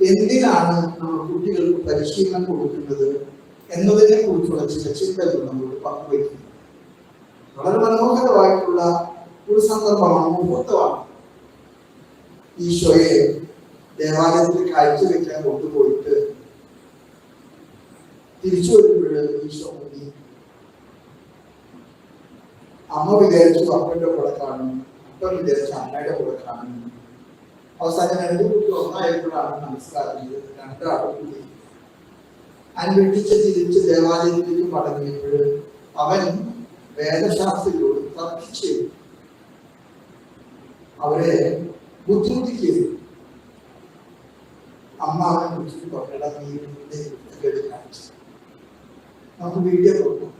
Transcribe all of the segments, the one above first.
എന്തിനാണ് നമ്മൾ കുട്ടികൾക്ക് പരിശീലനം കൊടുക്കുന്നത് എന്നതിനെ കുറിച്ചുള്ള ചില ചിന്തകൾ നമ്മളോട് പങ്കുവയ്ക്കുന്നു. വളരെ മനോഹരമായിട്ടുള്ള ഒരു സന്ദർഭമാണ് മുഹൂർത്തമാണ്. ഈശോയെ ദേവാലയത്തിൽ കാഴ്ചവെക്കാൻ കൊണ്ടുപോയിട്ട് തിരിച്ചു വരുമ്പോൾ ഈശോ മുങ്ങി അമ്മ വിചാരിച്ചു അപ്പന്റെ കൂടെ കാണും അപ്പൻ വിചാരിച്ചു അമ്മയുടെ കൂടെ കാണും. അവസാനം രണ്ടു കുട്ടി ഒന്നായപ്പോഴാണ് മനസ്സിലാക്കിയത് രണ്ടാളും കൂടി അന്വേഷിച്ച് തിരിച്ച് ദേവാലയത്തിലേക്ക് മടങ്ങിയപ്പോൾ അവൻ വേദശാസ്ത്രിയോട് തർക്കിച്ച് അവരെ ബുദ്ധിമുട്ടിക്കുകയും അമ്മ അവനെ വിളിച്ചിട്ട് ഇതിന്റെ കാണിച്ചു. നമുക്ക് വീഡിയോ കൊടുക്കും.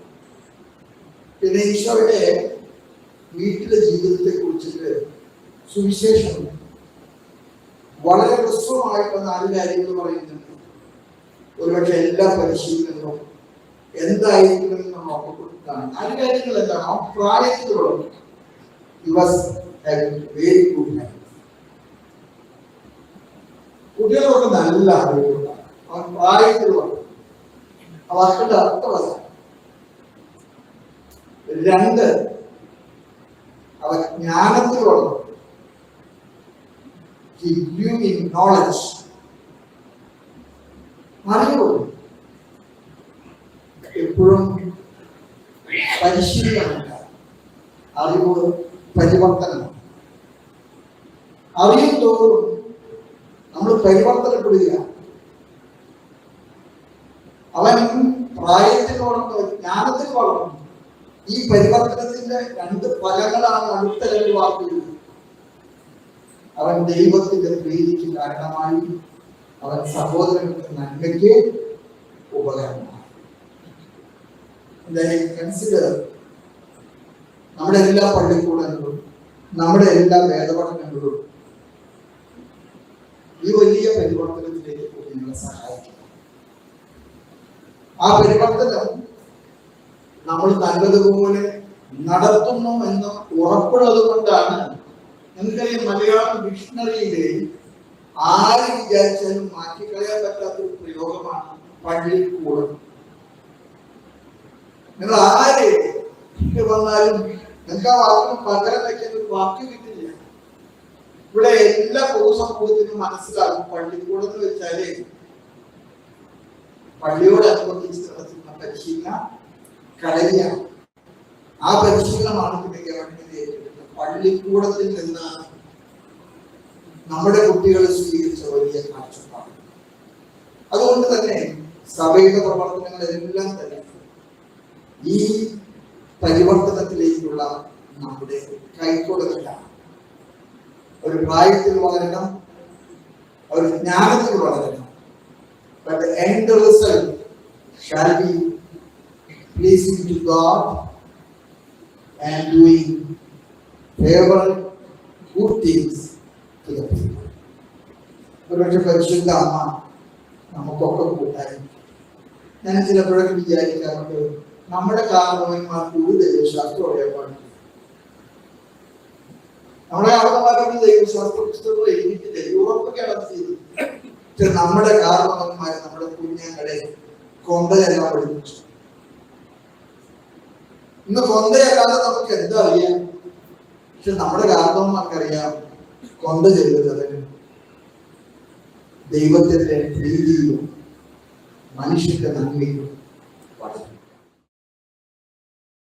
പിന്നെ ഈശോയുടെ വീട്ടിലെ ജീവിതത്തെ കുറിച്ചിട്ട് സുവിശേഷം വളരെ ഹ്രസ്വമായിട്ടുള്ള നാല് കാര്യങ്ങൾ പറയുന്നുണ്ട്. ഒരുപക്ഷെ എല്ലാ പരിശീലനങ്ങളും എന്തായിരിക്കുമെന്ന് നമ്മൾ ഓർമ്മപ്പെടുത്താണ് നാല് കാര്യങ്ങൾ എന്താണ്? ആ പ്രായത്തിലുള്ള വെരി ഗുഡ് നല്ല അറിവുണ്ടാണ് ആ പ്രായത്തിലുള്ള വാക്കിന്റെ രണ്ട് അവൻ ജ്ഞാനത്തിലുള്ള he grew in knowledge. അറിവ് എപ്പോഴും പരിശീലനമില്ല അറിവ് പരിവർത്തനം. അറിയും തോറും നമ്മൾ പരിവർത്തനപ്പെടുക അവൻ പ്രായത്തിനോടൊപ്പം ജ്ഞാനത്തിൽ വളർന്നു ഈ പരിവർത്തനത്തിന്റെ രണ്ട് ഫലങ്ങളാണ് അടുത്ത രണ്ട് അവൻ ദൈവത്തിന്റെ പ്രീതിക്ക് കാരണമായി അവൻ സഹോദരങ്ങളുടെ നന്മയ്ക്ക് ഉപകരണമാണ് കൺസിഡർ നമ്മുടെ എല്ലാ പള്ളിക്കൂടങ്ങളും നമ്മുടെ എല്ലാ വേദപഠനങ്ങളും ഈ വലിയ പരിവർത്തനത്തിലേക്ക് പോയി നിങ്ങളെ സഹായിക്കുക ആ പരിവർത്തനം നമ്മൾ നല്ലതുപോലെ നടത്തുന്നു എന്ന് ഉറപ്പുള്ളത് കൊണ്ടാണ് നിങ്ങൾക്കറിയാം മലയാളം ഡിക്ഷണറിയിലെ ആര് വിചാരിച്ചാലും മാറ്റിക്കളയാൻ പറ്റാത്ത ഒരു പ്രയോഗമാണ് പള്ളി പള്ളിക്കൂടം നിങ്ങൾ ആര് വന്നാലും നിങ്ങൾക്ക് ആ വാക്കിന് പകരം വയ്ക്കാൻ ഒരു വാക്ക് കിട്ടില്ല. ഇവിടെ എല്ലാ പൊതുസമൂഹത്തിനും മനസ്സിലാകും പള്ളിക്കൂടം എന്ന് വെച്ചാൽ പള്ളിയോടനുബന്ധിച്ച് നടത്തുന്ന പരിശീലന കളരിയാണ് ആ പരിശീലനമാണ് പിന്നെ ഗവൺമെന്റ് പള്ളിക്കൂടത്തിൽ നിന്ന് നമ്മുടെ കുട്ടികൾ സ്വീകരിച്ച വലിയ കാഴ്ചപ്പാട്. അതുകൊണ്ട് തന്നെ സഭയുടെ പ്രവർത്തനങ്ങളെല്ലാം തന്നെ ഈ പരിവർത്തനത്തിലേക്കുള്ള നമ്മുടെ കൈക്കൊടുക്കലാണ് ഒരു പ്രായത്തിൽ വളരണം ഒരു ജ്ഞാനത്തിൽ വളരണം. But the end result shall be pleasing to God and favorable good things to the people. ഒരുപക്ഷെ പരിശുദ്ധ അമ്മ നമുക്കൊക്കെ കൂട്ടായി ഞാൻ ചിലപ്പോഴൊക്കെ വിചാരിക്കാറുണ്ട് നമ്മുടെ കാരണവന്മാർക്ക് ഒരു ദൈവശാസ്ത്രം അറിയാൻ പാടില്ല നമ്മുടെ കാരണവന്മാരൊന്നും ദൈവശാസ്ത്ര പുസ്തകങ്ങൾ എഴുതിയിട്ടില്ല യൂറോപ്പൊക്കെയാണ് അത് ചെയ്തത് നമ്മുടെ കാരണവന്മാർ നമ്മുടെ കുഞ്ഞുങ്ങളെ കൊന്തയെല്ലാം പഠിപ്പിച്ചു. ഇന്ന് കൊന്തയല്ലാതെ നമുക്ക് എന്താ അറിയാം? പക്ഷെ നമ്മുടെ കാലത്തൊന്നും നമുക്കറിയാം കൊണ്ട് ചെയ്തത് ദൈവത്തിന്റെ പ്രീതിയും മനുഷ്യന്റെ നന്മയും